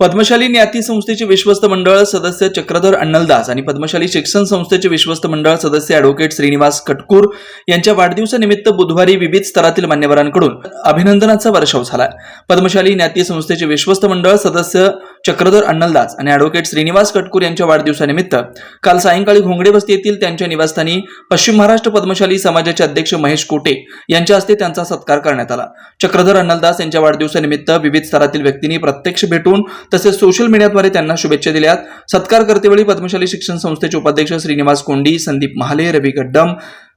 पद्मशाली न्याती संस्थेचे विश्वस्त मंडळ सदस्य चक्रधर अण्णलदास आणि पद्मशाली शिक्षण संस्थेचे विश्वस्त मंडळ सदस्य ॲडव्होकेट श्रीनिवास कटकूर यांच्या वाढदिवसानिमित्त बुधवारी विविध स्तरातील मान्यवरांकडून अभिनंदनाचा वर्षाव झाला. पद्मशाली न्याती संस्थेचे विश्वस्त मंडळ सदस्य चक्रधर अण्णलदास आणि ॲडव्होकेट श्रीनिवास कटकूर यांच्या वाढदिवसानिमित्त काल सायंकाळी घोंगडे वस्ती येथील त्यांच्या निवासस्थानी पश्चिम महाराष्ट्र पद्मशाली समाजाचे अध्यक्ष महेश कोटे यांच्या हस्ते त्यांचा सत्कार करण्यात आला. चक्रधर अण्णलदास यांच्या वाढदिवसानिमित्त विविध स्तरातील व्यक्तींनी प्रत्यक्ष भेटून तसेच सोशल मीडियाद्वारे त्यांना शुभेच्छा दिल्यात सत्कार करतेवेळी पद्मशाली शिक्षण संस्थेचे उपाध्यक्ष श्रीनिवास कोंडी संदीप महाले रवी गड्डम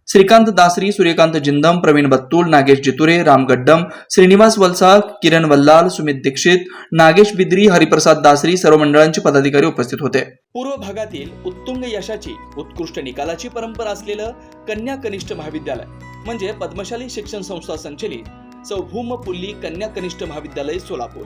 श्रीकांत दासरी सूर्यकांत जिंदम प्रवीण बत्तूल नागेश जितुरे राम गड्डम श्रीनिवास वलसा किरण वल्लाल सुमित दीक्षित नागेश बिद्री हरिप्रसाद दासरी सर्व मंडळांचे पदाधिकारी उपस्थित होते. पूर्व भागातील उत्तुंग यशाची उत्कृष्ट निकालाची परंपरा असलेलं कन्या कनिष्ठ महाविद्यालय म्हणजे पद्मशाली शिक्षण संस्था संचलित सौभूम पुल्ली कन्या कनिष्ठ महाविद्यालय सोलापूर.